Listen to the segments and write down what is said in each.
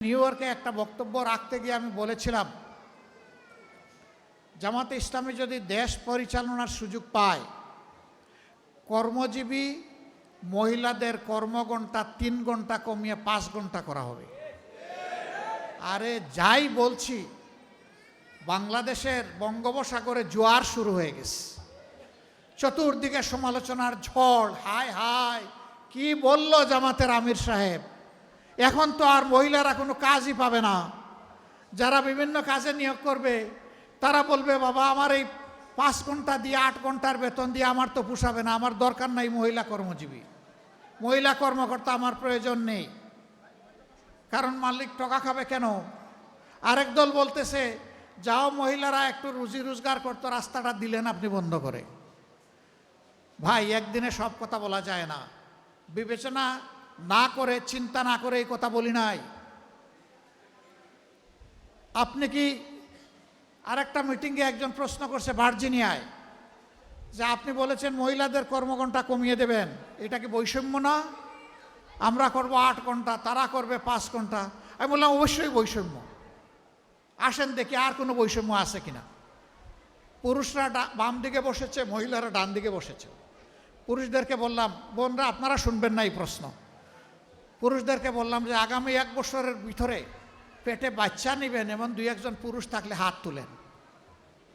New ইয়র্কে একটা বক্তব্য রাখতে গিয়ে আমি বলেছিলাম, জামাতে ইসলামী যদি দেশ পরিচালনার সুযোগ পায়, কর্মজীবী মহিলাদের কর্মঘণ্টা তিন ঘণ্টা কমিয়ে পাঁচ ঘণ্টা করা হবে। আরে যাই বলছি, বাংলাদেশের বঙ্গোপসাগরে জোয়ার শুরু হয়ে গেছে। চতুর্দিকে সমালোচনার ঝড়, হায় হায়, কি বলল জামাতের আমির সাহেব? এখন তো আর মহিলারা কোনো কাজই পাবে না। যারা বিভিন্ন কাজে নিয়োগ করবে, তারা বলবে, বাবা, আমার এই পাঁচ ঘণ্টা দিয়ে আট ঘণ্টার বেতন দিয়ে আমার তো পোষাবে না, আমার দরকার নাই মহিলা কর্মজীবী। মহিলা কর্মকর্তা আমার প্রয়োজন নেই। কারণ মালিক টকা খাবে কেন? আরেক দল বলতেছে, যাও মহিলারা, একটু রুজি রোজগার করতো, রাস্তাটা দিলেন আপনি বন্ধ করে। ভাই, একদিনে সব কথা বলা যায় না। বিবেচনা না করে, চিন্তা না করে এই কথা বলি নাই। আপনি কি আরেকটা মিটিংয়ে একজন প্রশ্ন করছে ভার্জিনিয়ায়, যে আপনি বলেছেন মহিলাদের কর্মঘণ্টা কমিয়ে দেবেন। এটা কি বৈষম্য না? আমরা করব আট ঘণ্টা তারা করবে পাঁচ ঘণ্টা আমি বললাম, অবশ্যই বৈষম্য। আসেন দেখি আর কোনো বৈষম্য আছে কিনা। পুরুষরা বাম দিকে বসেছে, মহিলারা ডান দিকে বসেছে। পুরুষদেরকে বললাম, বোনরা, আপনারা শুনবেন না এই প্রশ্ন। পুরুষদেরকে বললাম যে আগামী এক বছরের ভিতরে পেটে বাচ্চা নেবেন, এমন দুই একজন পুরুষ থাকলে হাত তুলেন।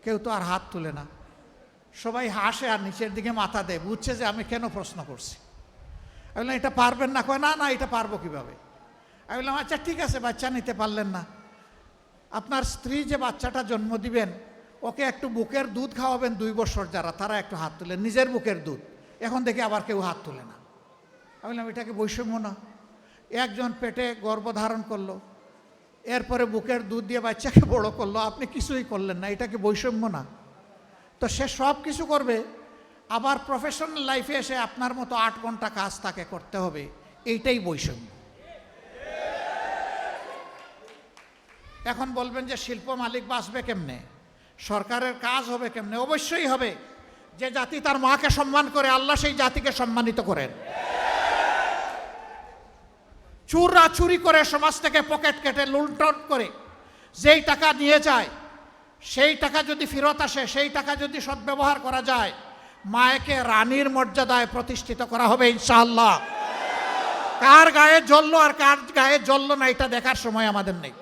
কেউ তো আর হাত তুলে না। সবাই হাসে আর নিচের দিকে মাথা দেয়, বুঝছে যে আমি কেন প্রশ্ন করছি। আমি বললাম, এটা পারবেন না? কয়, না না, এটা পারব কীভাবে? আমি বললাম আচ্ছা ঠিক আছে, বাচ্চা নিতে পারলেন না। আপনার স্ত্রী যে বাচ্চাটা জন্ম দিবেন, ওকে একটু বুকের দুধ খাওয়াবেন দুই বছর যারা, তারা একটু হাত তুলেন। নিজের বুকের দুধ। এখন দেখি আবার কেউ হাত তুলে না। আমি বললাম, এটাকে বৈষম্য না। একজন পেটে গর্ভধারণ করল, এরপরে বুকের দুধ দিয়ে বাচ্চাকে বড় করল, আপনি কিছুই করলেন না এটাকে বৈষম্য না? তো সে সব কিছু করবে, আবার প্রফেশনাল লাইফে এসে আপনার মতো আট ঘণ্টা কাজ তাকে করতে হবে, এইটাই বৈষম্য। এখন বলবেন যে শিল্প মালিক বাঁচবে কেমনে? সরকারের কাজ হবে কেমনে? অবশ্যই হবে। যে জাতি তার মাকে সম্মান করে, আল্লাহ সেই জাতিকে সম্মানিত করেন। চুররা চুরি করে সমাজ থেকে পকেট কেটে লুণ্ঠন করে, যেই টাকা নিয়ে যায়, সেই টাকা যদি ফেরত আসে, সেই টাকা যদি সদ্ব্যবহার করা যায়, মায়েকে রানীর মর্যাদায় প্রতিষ্ঠিত করা হবে ইনশাআল্লাহ। কার গায়ে জ্বললো আর কার গায়ে জ্বললো না এটা দেখার সময় আমাদের নেই।